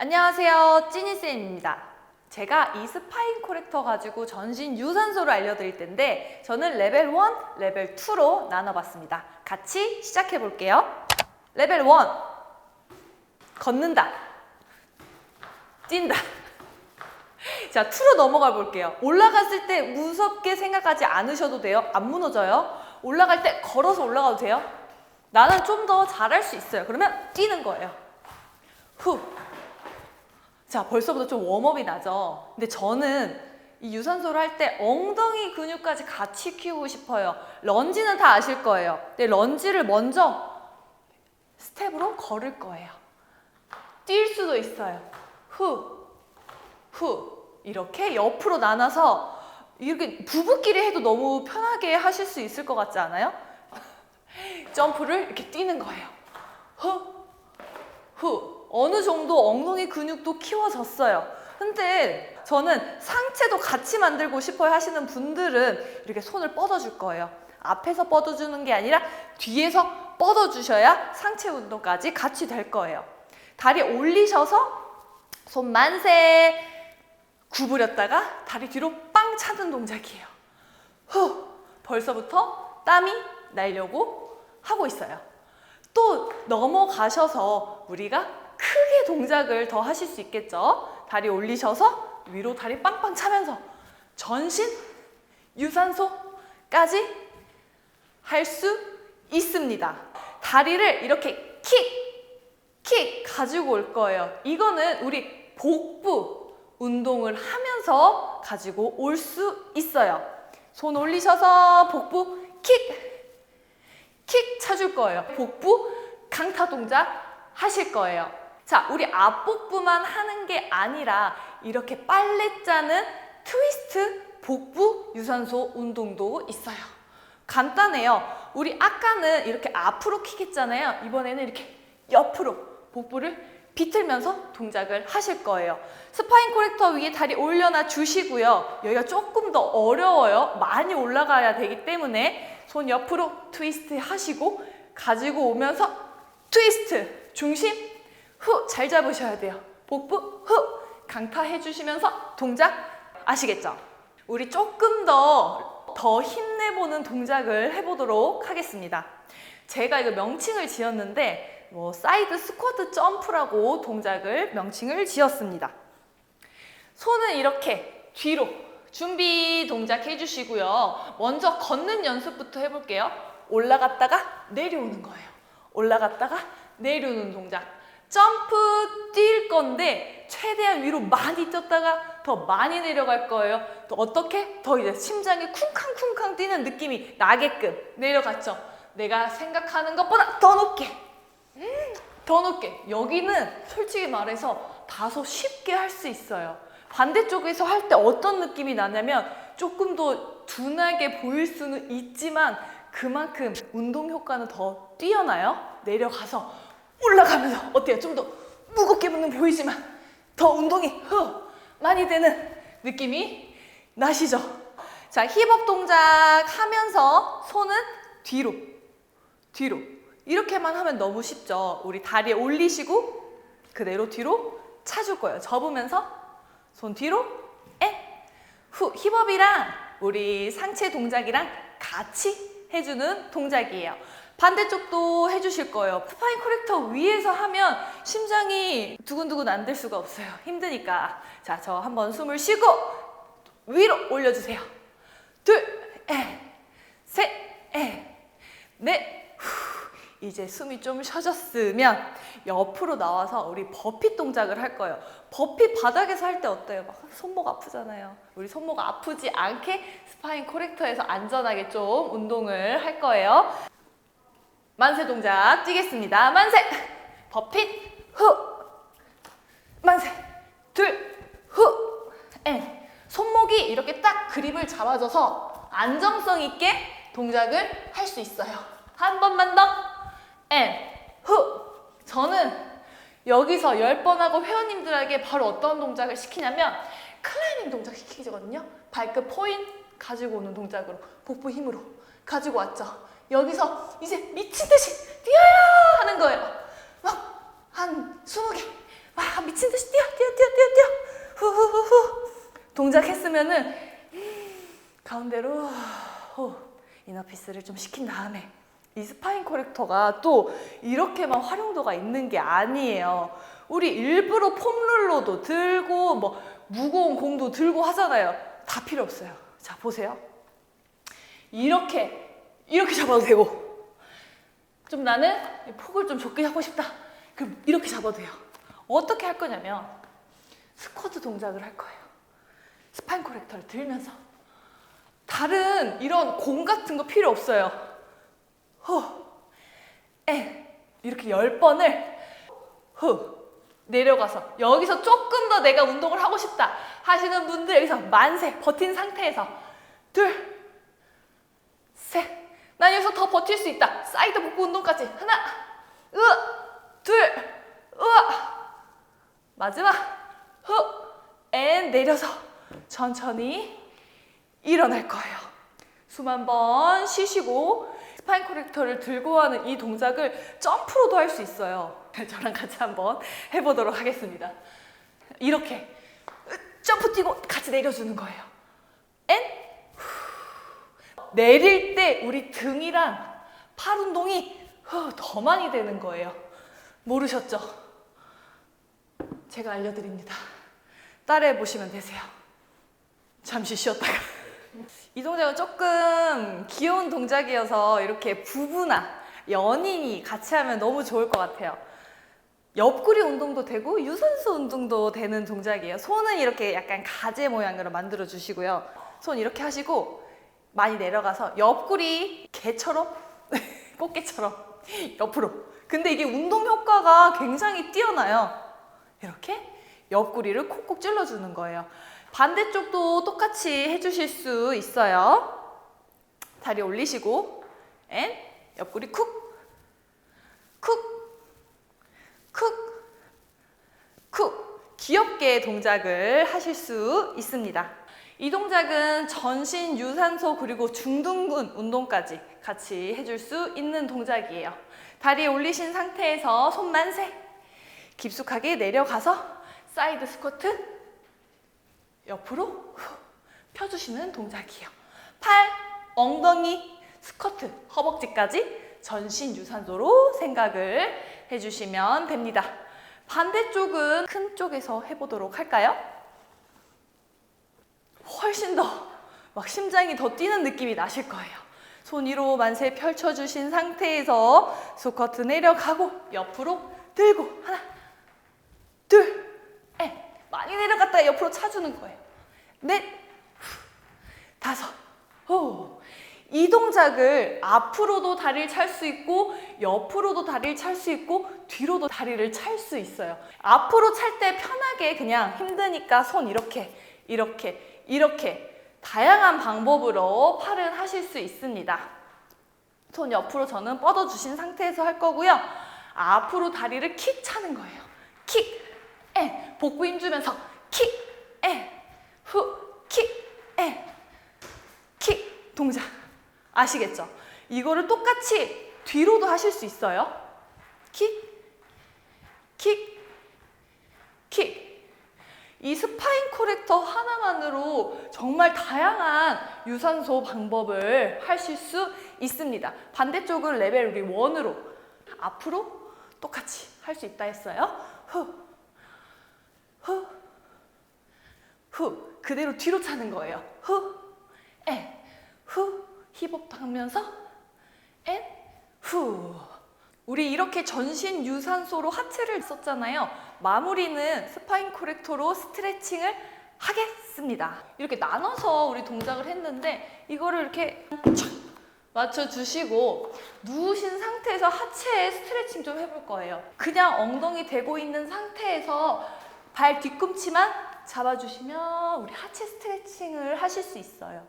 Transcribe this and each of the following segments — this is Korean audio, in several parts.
안녕하세요. 찐이쌤입니다. 제가 이 스파인 코렉터 가지고 전신 유산소를 알려드릴 텐데 저는 레벨 1, 레벨 2로 나눠봤습니다. 같이 시작해 볼게요. 레벨 1 걷는다 뛴다 자 2로 넘어가 볼게요. 올라갔을 때 무섭게 생각하지 않으셔도 돼요. 안 무너져요. 올라갈 때 걸어서 올라가도 돼요. 나는 좀 더 잘할 수 있어요. 그러면 뛰는 거예요. 후 자, 벌써부터 좀 웜업이 나죠. 근데 저는 이 유산소를 할 때 엉덩이 근육까지 같이 키우고 싶어요. 런지는 다 아실 거예요. 근데 런지를 먼저 스텝으로 걸을 거예요. 뛸 수도 있어요. 후, 후. 이렇게 옆으로 나눠서 이렇게 부부끼리 해도 너무 편하게 하실 수 있을 것 같지 않아요? 점프를 이렇게 뛰는 거예요. 후, 후. 어느 정도 엉덩이 근육도 키워졌어요. 근데 저는 상체도 같이 만들고 싶어요 하시는 분들은 이렇게 손을 뻗어줄 거예요. 앞에서 뻗어주는 게 아니라 뒤에서 뻗어주셔야 상체 운동까지 같이 될 거예요. 다리 올리셔서 손 만세 구부렸다가 다리 뒤로 빵 차는 동작이에요. 후 벌써부터 땀이 나려고 하고 있어요. 또 넘어가셔서 우리가 동작을 더 하실 수 있겠죠. 다리 올리셔서 위로 다리 빵빵 차면서 전신 유산소까지 할 수 있습니다. 다리를 이렇게 킥, 킥 가지고 올 거예요. 이거는 우리 복부 운동을 하면서 가지고 올 수 있어요. 손 올리셔서 복부 킥, 킥 차줄 거예요. 복부 강타 동작 하실 거예요. 자, 우리 앞복부만 하는 게 아니라 이렇게 빨래 짜는 트위스트 복부 유산소 운동도 있어요. 간단해요. 우리 아까는 이렇게 앞으로 킥 했잖아요. 이번에는 이렇게 옆으로 복부를 비틀면서 동작을 하실 거예요. 스파인 코렉터 위에 다리 올려놔 주시고요. 여기가 조금 더 어려워요. 많이 올라가야 되기 때문에 손 옆으로 트위스트 하시고 가지고 오면서 트위스트 중심 후 잘 잡으셔야 돼요. 복부 후 강타해 주시면서 동작 아시겠죠? 우리 조금 더 더 힘내보는 동작을 해보도록 하겠습니다. 제가 이거 명칭을 지었는데 뭐 사이드 스쿼트 점프라고 동작을 명칭을 지었습니다. 손은 이렇게 뒤로 준비 동작 해주시고요. 먼저 걷는 연습부터 해볼게요. 올라갔다가 내려오는 거예요. 올라갔다가 내려오는 동작. 점프 뛸 건데 최대한 위로 많이 뛰었다가 더 많이 내려갈 거예요. 또 어떻게? 더 이제 심장이 쿵쾅쿵쾅 뛰는 느낌이 나게끔 내려갔죠. 내가 생각하는 것보다 더 높게. 음, 더 높게. 여기는 솔직히 말해서 다소 쉽게 할 수 있어요. 반대쪽에서 할 때 어떤 느낌이 나냐면 조금 더 둔하게 보일 수는 있지만 그만큼 운동 효과는 더 뛰어나요. 내려가서 올라가면서 어때요? 좀 더 무겁게 보는 보이지만 더 운동이 후 많이 되는 느낌이 나시죠? 자, 힙업 동작 하면서 손은 뒤로, 뒤로. 이렇게만 하면 너무 쉽죠? 우리 다리에 올리시고 그대로 뒤로 차줄 거예요. 접으면서 손 뒤로, 에, 후. 힙업이랑 우리 상체 동작이랑 같이 해주는 동작이에요. 반대쪽도 해주실 거예요. 스파인 코렉터 위에서 하면 심장이 두근두근 안 될 수가 없어요. 힘드니까. 자, 저 한번 숨을 쉬고 위로 올려주세요. 둘, 에, 셋, 에, 넷. 후. 이제 숨이 좀 쉬어졌으면 옆으로 나와서 우리 버핏 동작을 할 거예요. 버핏 바닥에서 할 때 어때요? 막 손목 아프잖아요. 우리 손목 아프지 않게 스파인 코렉터에서 안전하게 좀 운동을 할 거예요. 만세 동작 뛰겠습니다. 만세! 버핏 후! 만세! 둘! 후! 엔! 손목이 이렇게 딱 그립을 잡아줘서 안정성 있게 동작을 할 수 있어요. 한 번만 더! 엔! 후! 저는 여기서 10번 하고 회원님들에게 바로 어떤 동작을 시키냐면 클라이밍 동작 시키거든요. 발끝 포인 가지고 오는 동작으로 복부 힘으로 가지고 왔죠. 여기서 이제 미친 듯이 뛰어야 하는 거예요. 막 한 20개, 막 미친 듯이 뛰어 뛰어 뛰어 뛰어 뛰어 후후후후 동작했으면은 가운데로 후 이너피스를 좀 시킨 다음에 이 스파인 코렉터가 또 이렇게만 활용도가 있는 게 아니에요. 우리 일부러 폼롤러도 들고 뭐 무거운 공도 들고 하잖아요. 다 필요 없어요. 자 보세요. 이렇게 이렇게 잡아도 되고 좀 나는 이 폭을 좀 좁게 잡고 싶다. 그럼 이렇게 잡아도 돼요. 어떻게 할 거냐면 스쿼트 동작을 할 거예요. 스파인 코렉터를 들면서 다른 이런 공 같은 거 필요 없어요. 후, 에 이렇게 열 번을 후 내려가서 여기서 조금 더 내가 운동을 하고 싶다 하시는 분들 여기서 만세 버틴 상태에서 둘, 셋. 난 여기서 더 버틸 수 있다. 사이드 복부 운동까지 하나, 으, 둘, 으. 마지막 후, 앤 내려서 천천히 일어날 거예요. 숨한번 쉬시고 스파인 코렉터를 들고 하는 이 동작을 점프로도 할 수 있어요. 저랑 같이 한번 해보도록 하겠습니다. 이렇게 점프 뛰고 같이 내려주는 거예요. 앤 후. 내릴 때 우리 등이랑 팔 운동이 후, 더 많이 되는 거예요. 모르셨죠? 제가 알려드립니다. 따라해 보시면 되세요. 잠시 쉬었다가. 이 동작은 조금 귀여운 동작이어서 이렇게 부부나 연인이 같이 하면 너무 좋을 것 같아요. 옆구리 운동도 되고 유산소 운동도 되는 동작이에요. 손은 이렇게 약간 가재 모양으로 만들어 주시고요. 손 이렇게 하시고 많이 내려가서 옆구리 개처럼 꽃게처럼 옆으로. 근데 이게 운동 효과가 굉장히 뛰어나요. 이렇게 옆구리를 콕콕 찔러주는 거예요. 반대쪽도 똑같이 해주실 수 있어요. 다리 올리시고, 앤 옆구리 쿡, 쿡, 쿡, 쿡. 귀엽게 동작을 하실 수 있습니다. 이 동작은 전신 유산소 그리고 중둔근 운동까지 같이 해줄 수 있는 동작이에요. 다리 올리신 상태에서 손 만 세. 깊숙하게 내려가서 사이드 스쿼트 옆으로 후 펴주시는 동작이에요. 팔, 엉덩이, 스쿼트, 허벅지까지 전신 유산소로 생각을 해주시면 됩니다. 반대쪽은 큰 쪽에서 해보도록 할까요? 훨씬 더 막 심장이 더 뛰는 느낌이 나실 거예요. 손 위로 만세 펼쳐주신 상태에서 스쿼트 내려가고 옆으로 들고 하나, 둘, 넷. 많이 내려갔다 옆으로 차주는 거예요. 넷, 후, 다섯, 호. 이 동작을 앞으로도 다리를 찰 수 있고 옆으로도 다리를 찰 수 있고 뒤로도 다리를 찰 수 있어요. 앞으로 찰 때 편하게 그냥 힘드니까 손 이렇게 이렇게 이렇게 다양한 방법으로 팔을 하실 수 있습니다. 손 옆으로 저는 뻗어주신 상태에서 할 거고요. 앞으로 다리를 킥 차는 거예요. 킥, 에, 복부 힘주면서 킥, 에, 후, 킥, 에, 킥 동작 아시겠죠? 이거를 똑같이 뒤로도 하실 수 있어요. 킥, 킥, 킥. 이 스파인 코렉터 하나만으로 정말 다양한 유산소 방법을 하실 수 있습니다. 반대쪽은 레벨 우리 원으로 앞으로 똑같이 할 수 있다 했어요. 후, 후, 후. 그대로 뒤로 차는 거예요. 후, 에, 후. 힙업 하면서 엔, 후. 우리 이렇게 전신 유산소로 하체를 썼잖아요. 마무리는 스파인 코렉터로 스트레칭을 하겠습니다. 이렇게 나눠서 우리 동작을 했는데 이거를 이렇게 착 맞춰주시고 누우신 상태에서 하체에 스트레칭 좀 해볼 거예요. 그냥 엉덩이 대고 있는 상태에서 발 뒤꿈치만 잡아주시면 우리 하체 스트레칭을 하실 수 있어요.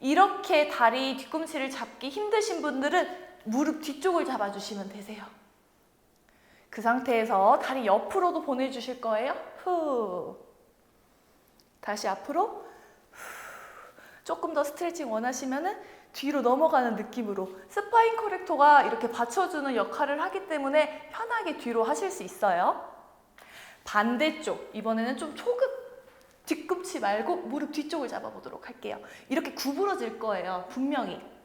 이렇게 다리 뒤꿈치를 잡기 힘드신 분들은 무릎 뒤쪽을 잡아주시면 되세요. 그 상태에서 다리 옆으로도 보내주실 거예요. 후. 다시 앞으로. 후. 조금 더 스트레칭 원하시면은 뒤로 넘어가는 느낌으로 스파인 코렉터가 이렇게 받쳐주는 역할을 하기 때문에 편하게 뒤로 하실 수 있어요. 반대쪽 이번에는 좀 초급 뒤꿈치 말고 무릎 뒤쪽을 잡아보도록 할게요. 이렇게 구부러질 거예요. 분명히.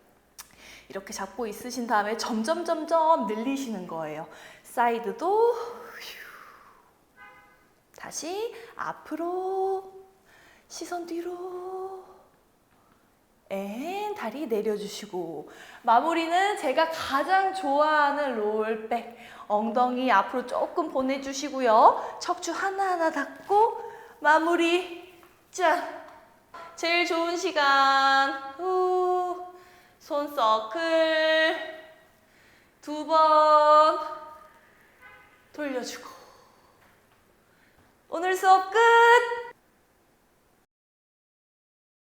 이렇게 잡고 있으신 다음에 점점 점점 늘리시는 거예요. 사이드도 휴. 다시 앞으로 시선 뒤로. 앤 다리 내려주시고. 마무리는 제가 가장 좋아하는 롤백. 엉덩이 앞으로 조금 보내주시고요. 척추 하나하나 닫고 마무리. 짠. 제일 좋은 시간. 후. 손 서클 두 번 돌려주고. 오늘 수업 끝